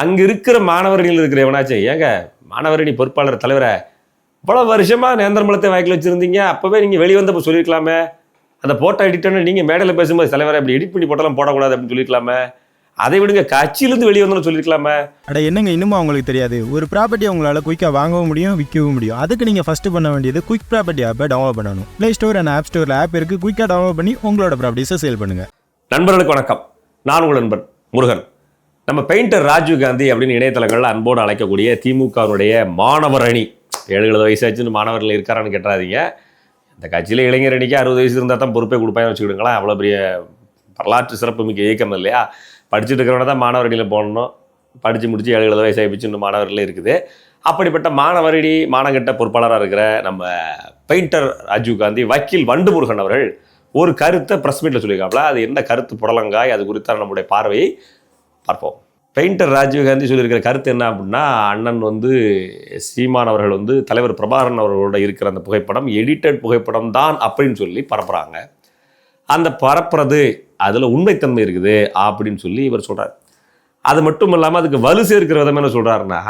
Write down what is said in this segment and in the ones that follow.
அங்கே இருக்கிற மாணவர்கள் இருக்கிற எவனாச்சும் ஏங்க மாணவரணி பொறுப்பாளர் தலைவரை இவ்வளோ வருஷமா நேந்திரமலத்தை வாய்க்கில் வச்சுருந்தீங்க அப்போவே நீங்கள் வெளியே வந்தப்போ சொல்லியிருக்கலாமே அந்த போட்டோ எடிட்டர்னு நீங்கள் மேடையில் பேசும்போது தலைவரை இப்படி எடிட் பண்ணி போட்டாலும் போடக்கூடாது அப்படின்னு சொல்லியிருக்கலாமே அதை விடுங்க கட்சியிலேருந்து வெளியே வந்தோம்னு சொல்லியிருக்கலாமே அட என்னங்க இன்னும் அவங்களுக்கு தெரியாது? ஒரு ப்ராப்பர்ட்டி உங்களால் குயிக்காக வாங்கவும் முடியும் விற்கவும் முடியும். அதுக்கு நீங்கள் ஃபஸ்ட்டு பண்ண வேண்டியது குயிக் ப்ராப்பர்ட்டி ஆப்பை டவுன்லோட் பண்ணணும். ப்ளே ஸ்டோர் அண்ட் ஆப் ஸ்டோரில் ஆப் இருக்குது குயிக்காக டவுன்லோட் பண்ணி உங்களோட ப்ராப்பர்ட்டிஸை சேல் பண்ணுங்கள் நண்பர்களுக்கு வணக்கம். நான் உங்கள் நண்பன் முருகன். நம்ம பெயிண்டர் ராஜீவ் காந்தி அப்படின்னு இணையதளங்களில் அன்போடு அழைக்கக்கூடிய திமுகவினுடைய மாணவர் அணி. ஏழு எழுபது வயசாச்சுன்னு மாணவர்கள் இருக்காரான்னு கேட்டாதீங்க இந்த கட்சியில் இளைஞர் அணிக்கு அறுபது வயசு இருந்தால் தான் பொறுப்பே கொடுப்பாங்கன்னு வச்சுக்கிடுங்களேன். அவ்வளோ பெரிய வரலாற்று சிறப்புமிக்க இயக்கம் இல்லையா? படிச்சுட்டு இருக்கிறவன தான் மாணவர் அணியில் போடணும். படித்து முடித்து ஏழு எழுபது வயசு ஆகிடுச்சு இன்னும் மாணவர்களே இருக்குது. அப்படிப்பட்ட மாணவரடி மானகட்ட பொறுப்பாளராக இருக்கிற நம்ம பெயிண்டர் ராஜீவ் காந்தி வக்கீல் வண்டு முருகன் அவர்கள் ஒரு கருத்தை ப்ரெஸ் மீட்டில் சொல்லியிருக்காப்புல அது என்ன கருத்து புடலங்காய் அது குறித்தான நம்முடைய பார்வையை பார்ப்போம். பெயிண்டர் ராஜீவ்காந்தி சொல்லியிருக்கிற கருத்து என்ன அப்படின்னா அண்ணன் வந்து சீமான் அவர்கள் வந்து தலைவர் பிரபாகரன் அவர்களோட இருக்கிற அந்த புகைப்படம் எடிட்டட் புகைப்படம் தான் அப்படின்னு சொல்லி பரப்புகிறாங்க அந்த பரப்புறது அதில் உண்மைத்தன்மை இருக்குது அப்படின்னு சொல்லி இவர் சொல்கிறார் அது மட்டும் இல்லாமல் அதுக்கு வலு சேர்க்கிற விதம் என்ன சொல்கிறாருன்னா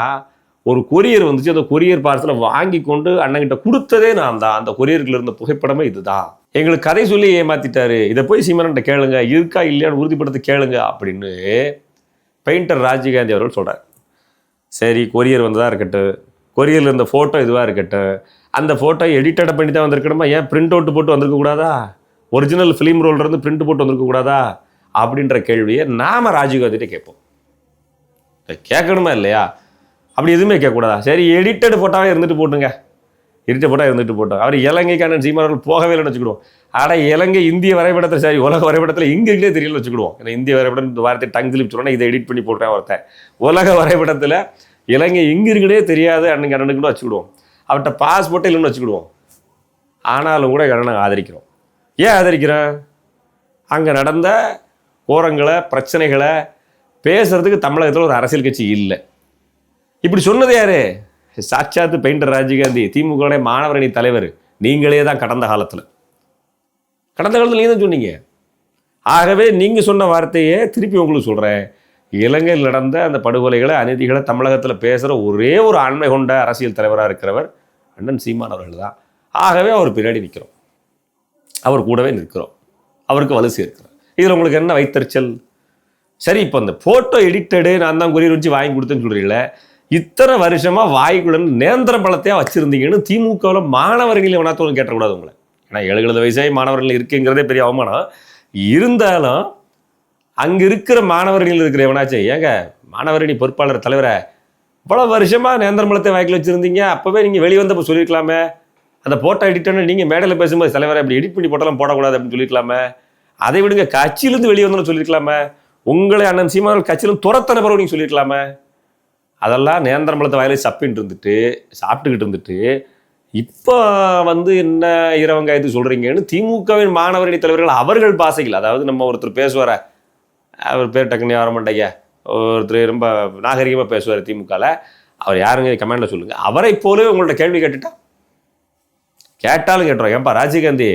ஒரு கொரியர் வந்துச்சு அந்த கொரியர் பார்சலை வாங்கி கொண்டு அண்ணங்கிட்ட கொடுத்ததே நான் தான். அந்த கொரியரில் இருந்த புகைப்படமே இதுதான். எங்களுக்கு கதை சொல்லி ஏமாத்திட்டாரு. இதை போய் சீமான்கிட்ட கேளுங்க இருக்கா இல்லையான்னு உறுதிப்படுத்த கேளுங்க அப்படின்னு பெயிண்டர் ராஜீவ்காந்தி அவர்கள் சொல்கிறார் சரி கொரியர் வந்ததாக இருக்கட்டும். கொரியரில் இருந்த ஃபோட்டோ இதுவாக இருக்கட்டும். அந்த ஃபோட்டோ எடிட்டட் பண்ணி தான் வந்திருக்கணுமா? ஏன் பிரிண்ட் அவுட் போட்டு வந்திருக்கக்கூடாதா ஒரிஜினல் ஃபிலிம் ரோல்ல இருந்து பிரிண்ட் போட்டு வந்திருக்கக்கூடாதா அப்படின்ற கேள்வியை நாம ராஜீவ்காந்திகிட்ட கேட்போம். கேட்கணுமா இல்லையா? அப்படி எதுவுமே கேட்கக்கூடாதா? சரி எடிட்டட் ஃபோட்டோவே இருந்துட்டு போட்டுங்க எடிட்டட் ஃபோட்டோ இருந்துட்டு போட்டோம். அவர் இலங்கைக்கான சீமானவர்கள் போகவே இல்லைன்னு வச்சுக்கிடுவோம். ஆனால் இலங்கை இந்திய வரைபடத்தில் சரி உலக வரைபடத்தில் இங்கே தெரியல வச்சுக்கிடுவோம். ஏன்னா இந்திய வரைபடம் இந்த வார்த்தை டங் கிளிப் சொன்னா இதை எடிட் பண்ணி போடுறேன் ஒருத்தன். உலக வரைபடத்தில் இலங்கை இங்கே இருக்குன்னே தெரியாது அன்னைக்கு அண்ணனுக்கு கூட வச்சுக்கிடுவோம் அவட்ட பாஸ்போர்ட்டே இல்லைன்னு வச்சுக்கிடுவோம். ஆனாலும் கூட அண்ணனை ஆதரிக்கிறோம். ஏன் ஆதரிக்கிறேன்? அங்கே நடந்த கோரங்களை பிரச்சனைகளை பேசுறதுக்கு தமிழகத்தில் ஒரு அரசியல் கட்சி இல்லை. இப்படி சொன்னது யாரு? சாட்சாத்து பெயிண்டர் ராஜீவ்காந்தி திமுகவுடைய மாணவரணி தலைவர். நீங்களே தான் கடந்த காலத்தில். கடந்த காலத்தில் நீங்கள் தான் சொன்னீங்க. ஆகவே நீங்கள் சொன்ன வார்த்தையே திருப்பி உங்களுக்கு சொல்கிறேன் இலங்கையில் நடந்த அந்த படுகொலைகளை அநீதிகளை தமிழகத்தில் பேசுகிற ஒரே ஒரு ஆண்மை கொண்ட அரசியல் தலைவராக இருக்கிறவர் அண்ணன் சீமான் அவர்கள் தான். ஆகவே அவர் பின்னாடி நிற்கிறோம் அவர் கூடவே நிற்கிறோம். அவருக்கு வலு சேர்க்கிறோம். இதில் உங்களுக்கு என்ன வைத்தறிச்சல்? சரி இப்போ இந்த ஃபோட்டோ எடிட்டடு நான் தான் கொரியர் வச்சு வாங்கி கொடுத்தேன்னு சொல்கிறீங்களே இத்தனை வருஷமாக வாய்க்குள்ள நேந்திர பழத்தையாக வச்சுருந்தீங்கன்னு திமுகவில் மாணவர்கள் எவனாத்தோடு கேட்டக்கூடாது உங்களை. ஏன்னா ஏழு எழுபது வயசே மாணவர்கள் இருக்குங்கிறதே பெரிய அவமானம். இருந்தாலும் அங்கே இருக்கிற மாணவர்கள் இருக்கிற எவனாச்சும் ஏங்க மாணவரணி பொறுப்பாளர் தலைவரை இவ்வளோ வருஷமாக நேந்திரமலத்தை வாய்க்கில் வச்சுருந்தீங்க அப்போவே நீங்கள் வெளியே வந்தப்போ சொல்லியிருக்கலாமே அந்த போட்டோ எடிட்டர்னு நீங்கள் மேடையில் பேசும்போது தலைவரை அப்படி எடிட் பண்ணி போட்டாலும் போடக்கூடாது அப்படின்னு சொல்லியிருக்கலாமே அதை விடுங்க கட்சியிலேருந்து வெளியே வந்தோம்னு சொல்லியிருக்கலாமே உங்களை அண்ணன் சீமான கட்சியிலும் துரத்தன பிறகு நீங்கள் சொல்லியிருக்கலாமே அதெல்லாம் நேந்திரமலத்தை வாயிலே சப்பின்ட்டு இருந்துட்டு சாப்பிட்டுக்கிட்டு இருந்துட்டு இப்போ வந்து என்ன இரவங்க இது சொல்கிறீங்கன்னு திமுகவின் மாணவரணி தலைவர்கள் அவர்கள் பாசைகள் அதாவது நம்ம ஒருத்தர் பேசுவார? அவர் பேர் டக்குன்னு வர மாட்டேங்க ஒருத்தர் ரொம்ப நாகரிகமாக பேசுவார் திமுகவில் அவர் யாருங்க? கமெண்டில் சொல்லுங்கள் அவரை போலவே உங்கள்ட்ட கேள்வி கேட்டுட்டா? கேட்டாலும் கேட்டுருவோம் ஏன்பா ராஜீவ்காந்தி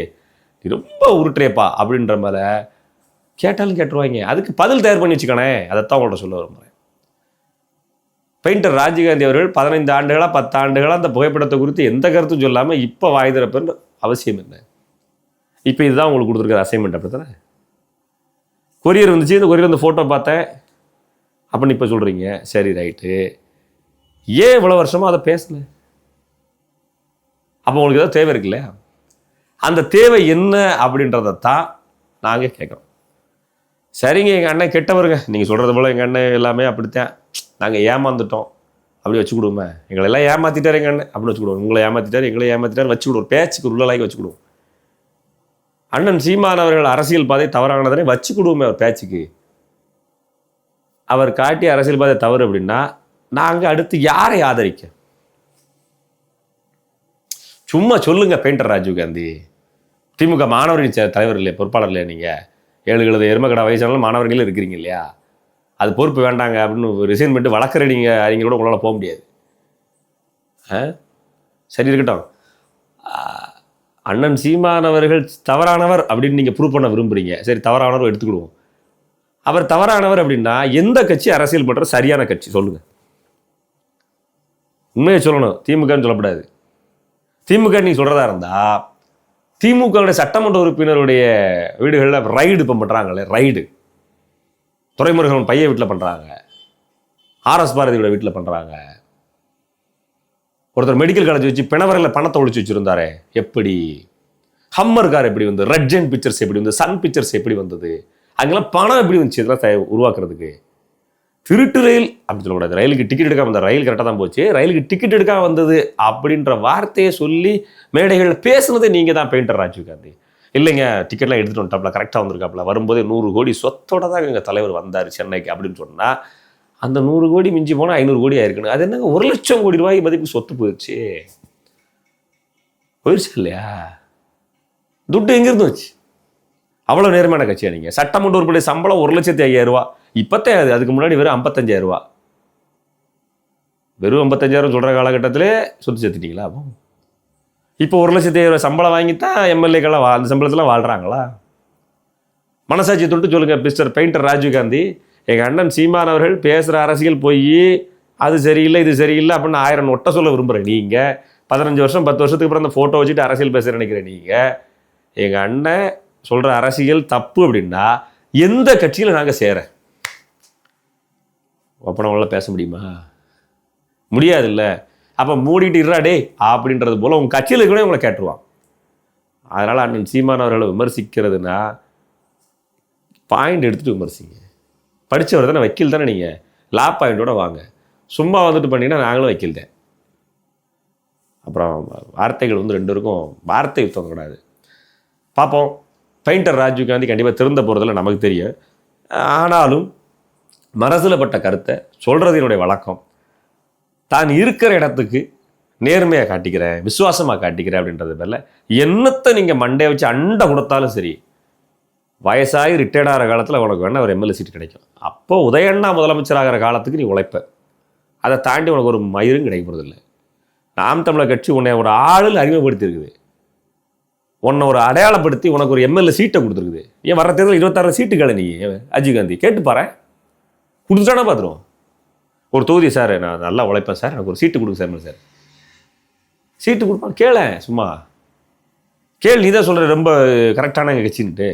நீ ரொம்ப உருட்டுறேப்பா அப்படின்ற மேலே கேட்டாலும் கேட்டுருவாங்க. அதுக்கு பதில் தயார் பண்ணி வச்சுக்கணே அதைத்தான் உங்கள்ட்ட சொல்ல விரும்புகிறேன் பெயிண்டர் ராஜீவ்காந்தி அவர்கள் பதினைந்து ஆண்டுகளாக பத்து ஆண்டுகளாக அந்த புகைப்படத்தை குறித்து எந்த கருத்தும் சொல்லாமல் இப்போ வாய் திறப்புன்னு அவசியம் என்ன இப்போ இதுதான் உங்களுக்கு கொடுத்துருக்குற அசைன்மெண்ட் அப்படி தானே கொரியர் வந்துச்சு இந்த கொரியர் அந்த ஃபோட்டோ பார்த்தேன். அப்படின்னு இப்போ சொல்கிறீங்க சரி ரைட்டு ஏன் இவ்வளோ வருஷமாக அதை பேசல? அப்போ உங்களுக்கு ஏதாவது தேவை இருக்குல்ல? அந்த தேவை என்ன அப்படின்றத தான் நாங்கள் கேட்குறோம். சரிங்க எங்கள் அண்ணன் கெட்டவருங்க. நீங்கள் சொல்கிறது போல் எங்கள் அண்ணன் எல்லாமே அப்படித்தான். நாங்கள் ஏமாந்துட்டோம். அப்படி வச்சு கொடுமே எங்களை எல்லாம் ஏமாத்திட்டாரு எங்கள் அப்படின்னு வச்சு உங்களை ஏமாற்றிட்டார் எங்களை ஏமாற்றிட்டார் வச்சு கொடுவோம் பேச்சுக்கு உள்ளலாக்கி வச்சு கொடுவோம் அண்ணன் சீமான் அவர்கள் அரசியல் பாதை தவறானதனை வச்சு கொடுவோமே அவர் பேச்சுக்கு. அவர் காட்டிய அரசியல் பாதை தவறு அப்படின்னா நாங்கள் அடுத்து யாரை ஆதரிக்க? சும்மா சொல்லுங்க பெயிண்டர் ராஜீவ்காந்தி திமுக மாணவரின் தலைவர் இல்லையா பொறுப்பாளர் இல்லையா நீங்கள் ஏழு எழுபது எருமக்கடா வயசானாலும் மாணவர்களே இருக்கிறீங்க இல்லையா? அது பொறுப்பு வேண்டாங்க அப்படின்னு ரிசைன் பண்ணிட்டு வழக்கறிஞங்க அறிஞர்களோட கூட உங்களால் போக முடியாது. ஆ? சரி இருக்கட்டும். அண்ணன் சீமானவர்கள் தவறானவர் அப்படின்னு நீங்கள் ப்ரூவ் பண்ண விரும்புகிறீங்க சரி தவறானவர் எடுத்துக்கிடுவோம். அவர் தவறானவர் அப்படின்னா எந்த கட்சி அரசியல் பண்ணுற சரியான கட்சி? சொல்லுங்கள் உண்மையை சொல்லணும். திமுகன்னு சொல்லக்கூடாது திமுக நீங்கள் சொல்கிறதா இருந்தால் திமுகவுடைய சட்டமன்ற உறுப்பினருடைய வீடுகளில் ரைடு இப்போ பண்ணுறாங்களே ரைடு துறைமுருகன் பையன் வீட்டில் பண்ணுறாங்க ஆர்எஸ் பாரதியோட வீட்டில் பண்ணுறாங்க ஒருத்தர் மெடிக்கல் காலேஜ் வச்சு பிணவரில் பணத்தை ஒழிச்சு வச்சுருந்தாரு எப்படி? ஹம்மர் கார் எப்படி வந்து ரெட்ஜன் பிக்சர்ஸ் எப்படி வந்து சன் பிக்சர்ஸ் எப்படி வந்தது? அங்கெல்லாம் பணம் எப்படி வந்துச்சு இதெல்லாம் உருவாக்குறதுக்கு? திருட்டு ரயில் அப்படி சொல்லக்கூடாது ரயிலுக்கு டிக்கெட் எடுக்காம வந்த ரயில் கரெக்டாக தான் போச்சு. ரயிலுக்கு டிக்கெட் எடுக்காம வந்தது அப்படின்ற வார்த்தையை சொல்லி மேடைகளில் பேசுனதே நீங்கள் தான் பெயிண்டர் ராஜீவ் காந்தி. இல்லைங்க டிக்கெட்லாம் எடுத்துகிட்டு வந்துட்டாப்ல கரெக்டாக வந்திருக்காப்ல. வரும்போதே நூறு கோடி சொத்தோட தான் எங்கள் தலைவர் வந்தார் சென்னைக்கு அப்படின்னு சொன்னால் அந்த நூறு கோடி மிஞ்சி போனால் ஐநூறு கோடி ஆயிருக்கணும். அது என்னங்க ஒரு லட்சம் கோடி ரூபாய் மதிப்பு சொத்து போயிடுச்சு போயிடுச்சு இல்லையா? துட்டு எங்கேருந்து வச்சு அவ்வளோ நேர்மையான கட்சியா நீங்கள் சட்டமன்ற உறுப்பினர் சம்பளம் ஒரு லட்சத்தி ஐயாயிரம் இப்போத்தே அது அதுக்கு முன்னாடி வெறும் ஐம்பத்தஞ்சாயிரரூவா வெறும் ஐம்பத்தஞ்சாயிரம் சொல்கிற காலகட்டத்திலே சொத்து சேர்த்துட்டீங்களா? அப்போ? இப்போ ஒரு லட்சத்தி ஐயாயிரம் சம்பளம் வாங்கித்தான் எம்எல்ஏக்கெல்லாம் வா அந்த சம்பளத்தில் வாழ்கிறாங்களா மனசாட்சி தொட்டு சொல்லுங்கள் மிஸ்டர் பெயிண்டர் ராஜீவ் காந்தி எங்கள் அண்ணன் சீமான் அவர்கள் பேசுகிற அரசியல் போய் அது சரியில்லை இது சரியில்லை அப்படின்னு ஆயிரம் ஒட்ட சொல்ல விரும்புகிறேன் நீங்கள் பதினஞ்சு வருஷம் பத்து வருஷத்துக்கு அப்புறம் அந்த ஃபோட்டோ வச்சுட்டு அரசியல் பேச நினைக்கிறேன் நீங்கள் எங்கள் அண்ணன் சொல்கிற அரசியல் தப்பு அப்படின்னா எந்த கட்சியில் நாங்கள் சேர? ஒப்பனவங்கள பேச முடியுமா? முடியாதுல்ல. அப்போ மூடிட்டு இருடா டே அப்படின்றது போல் உங்கள் கட்சியில் கூட உங்களை கேட்டுருவான். அதனால் அண்ணன் சீமான் அவர்களை விமர்சிக்கிறதுனா பாயிண்ட் எடுத்துட்டு விமர்சிங்க. படித்தவர் தானே வக்கீல் தானே நீங்கள் லா பாயிண்டோட வாங்க. சும்மா வந்துட்டு பண்ணிங்கன்னா நாங்களும் வக்கீல் தான் அப்புறம் வார்த்தைகள் வந்து ரெண்டு இருக்கும். வார்த்தை யுத்தம் கூடாது பார்ப்போம். பெயிண்டர் ராஜீவ் காந்தி கண்டிப்பாக திருந்த போகிறதுல நமக்கு தெரியும். ஆனாலும் மனசில் பட்ட கருத்தை சொல்கிறது என்னுடைய வழக்கம். தான் இருக்கிற இடத்துக்கு நேர்மையாக காட்டிக்கிறேன் விசுவாசமாக காட்டிக்கிறேன் அப்படின்றது பேரில் என்னத்தை நீங்கள் மண்டையை வச்சு அண்டை கொடுத்தாலும் சரி வயசாகி ரிட்டையர்ட் ஆகிற காலத்தில் உனக்கு வேணால் ஒரு எம்எல்ஏ சீட் கிடைக்கும். அப்போ உதயண்ணா முதலமைச்சராகிற காலத்துக்கு நீ உழைப்ப. அதை தாண்டி உனக்கு ஒரு மயிரும் கிடைக்க போகிறதில்ல நாம் தமிழர் கட்சி உன்னை ஒரு ஆளில் அறிமுகப்படுத்தியிருக்குது. உன்னை ஒரு அடையாளப்படுத்தி உனக்கு ஒரு எம்எல்ஏ சீட்டை கொடுத்துருக்குது. ஏன் வர தேர்தல் இருபத்தாறு சீட்டுகளை நீ அஜய் காந்தி. கேட்டு கொடுத்துட்டானா பார்த்துருவோம் ஒரு தொகுதி சார் நான் நல்லா உழைப்பேன் சார். எனக்கு ஒரு சீட்டு கொடுங்க சார் சார். சீட்டு கொடுப்பான் கேள சும்மா. கேள் நீ தான் சொல்கிற ரொம்ப கரெக்டான எங்கள் கட்சின்ட்டு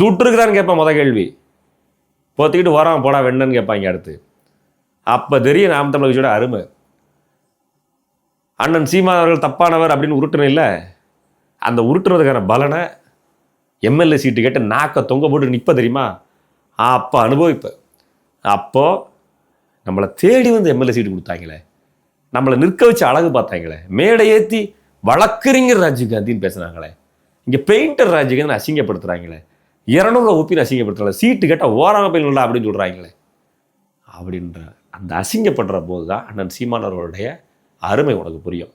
துட்டு இருக்குதான்னு மொதல் கேள்வி. போத்திக்கிட்டு வரான் போடா வெண்ணன்னு கேட்பாங்க அடுத்து. அப்போ தெரியும் நாம் தமிழ் கட்சியோட அருமை. அண்ணன் சீமான் அவர்கள் தப்பானவர் அப்படின்னு உருட்டுனேன் இல்லை. அந்த உருட்டுறதுக்கான பலனை எம்எல்ஏ சீட்டு கேட்டு நாக்க தொங்க போட்டு நிற்ப தெரியுமா? அப்போ அனுபவிப்பேன். அப்போது நம்மளை தேடி வந்து எம்எல்ஏ சீட்டு கொடுத்தாங்களே. நம்மளை நிற்க வச்சு அழகு பார்த்தாங்களே. மேடை ஏற்றி வழக்கறிஞர் ராஜீவ்காந்தின்னு பேசுனாங்களே. இங்கே பெயிண்டர் ராஜீவ்காந்தி அசிங்கப்படுத்துகிறாங்களே இரநூறுவா ஒப்பின்னு அசிங்கப்படுத்துறாங்க சீட்டு கேட்டால் ஓராம போயிடலாம் அப்படின்னு சொல்கிறாங்களே அப்படின்ற அந்த அசிங்கப்படுற போது தான் அண்ணன் சீமானவர்களுடைய அருமை உனக்கு புரியும்.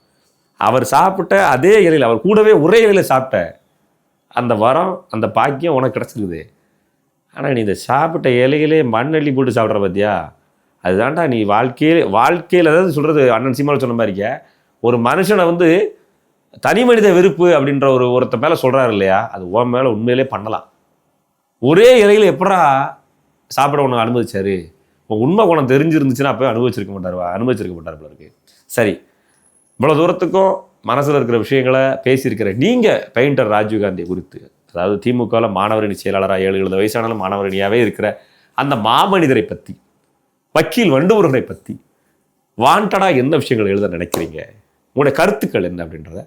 அவர் சாப்பிட்ட அதே இலையில் அவர் கூடவே ஒரே இலையில் சாப்பிட்ட அந்த வரம் அந்த பாக்கியம் உனக்கு கிடச்சிருக்குது. ஆனால் நீ இந்த சாப்பிட்ட இலையிலே மண்ணள்ளி போட்டு சாப்பிட்ற பார்த்தியா அதுதான்டா நீ வாழ்க்கையில் வாழ்க்கையில் அதாவது சொல்கிறது அண்ணன் சீமாவில் சொன்ன மாதிரிக்க ஒரு மனுஷனை வந்து தனி மனித வெறுப்பு அப்படின்ற ஒரு ஒருத்த மேலே சொல்கிறாரு இல்லையா? அது உன் மேலே உண்மையிலே பண்ணலாம். ஒரே இலையில் எப்படா சாப்பிட உனக்கு அனுமதிச்சாரு? உன் உண்மை குணம் தெரிஞ்சிருந்துச்சுன்னா அப்போ அனுபவிச்சிருக்க மாட்டார் அனுபவிச்சிருக்க மாட்டார் போல இருக்கு. சரி இவ்வளோ தூரத்துக்கும் மனசில் இருக்கிற விஷயங்களை பேசியிருக்கிற நீங்கள் பெயிண்டர் ராஜீவ்காந்தி குறித்து அதாவது திமுகவில் மாணவரணி செயலாளராக ஏழு எழுபது வயசானாலும் மாணவரணியாகவே இருக்கிற அந்த மாமனிதரை பற்றி வக்கீல் வண்டுமுருகனை பற்றி வாண்டடாக என்ன விஷயங்கள் எழுத நினைக்கிறீங்க? உங்களுடைய கருத்துக்கள் என்ன அப்படின்றத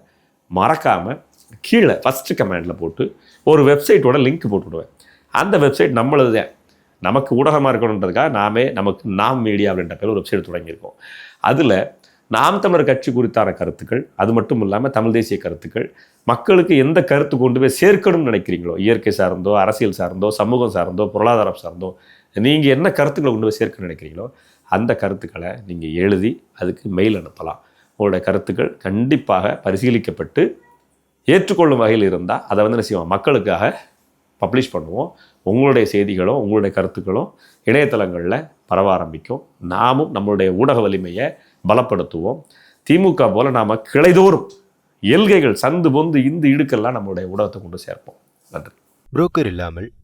மறக்காமல் கீழே ஃபஸ்ட்டு கமெண்டில் போட்டு ஒரு வெப்சைட்டோட லிங்க் போட்டு விடுவேன். அந்த வெப்சைட் நம்மளது தான். நமக்கு ஊடகமாக இருக்கணுன்றதுக்காக நாமே நமக்கு நாம் மீடியா அப்படின்ற பேர் ஒரு வெப்சைட் தொடங்கியிருக்கோம். அதில் நாம் தமிழர் கட்சி குறித்தான கருத்துக்கள் அது மட்டும் இல்லாமல் தமிழ் தேசிய கருத்துக்கள் மக்களுக்கு எந்த கருத்து கொண்டு போய் சேர்க்கணும்னு நினைக்கிறீங்களோ இயற்கை சார்ந்தோ அரசியல் சார்ந்தோ சமூகம் சார்ந்தோ பொருளாதாரம் சார்ந்தோ நீங்கள் என்ன கருத்துக்களை கொண்டு போய் சேர்க்க நினைக்கிறீங்களோ அந்த கருத்துக்களை நீங்கள் எழுதி அதுக்கு மெயில் அனுப்பலாம். உங்களுடைய கருத்துக்கள் கண்டிப்பாக பரிசீலிக்கப்பட்டு ஏற்றுக்கொள்ளும் வகையில் இருந்தால் அதை வந்து என்ன செய்வோம்? மக்களுக்காக பப்ளிஷ் பண்ணுவோம். உங்களுடைய செய்திகளும் உங்களுடைய கருத்துக்களும் இணையதளங்களில் பரவ ஆரம்பிக்கும். நாமும் நம்மளுடைய ஊடக வலிமையை பலப்படுத்துவோம். திமுக போல் நாம் கிளைதோறும் எல்கைகள் சந்து பொந்து இந்து இடுக்கெல்லாம் நம்மளுடைய ஊடகத்தை கொண்டு சேர்ப்போம். நன்றி. புரோக்கர் இல்லாமல்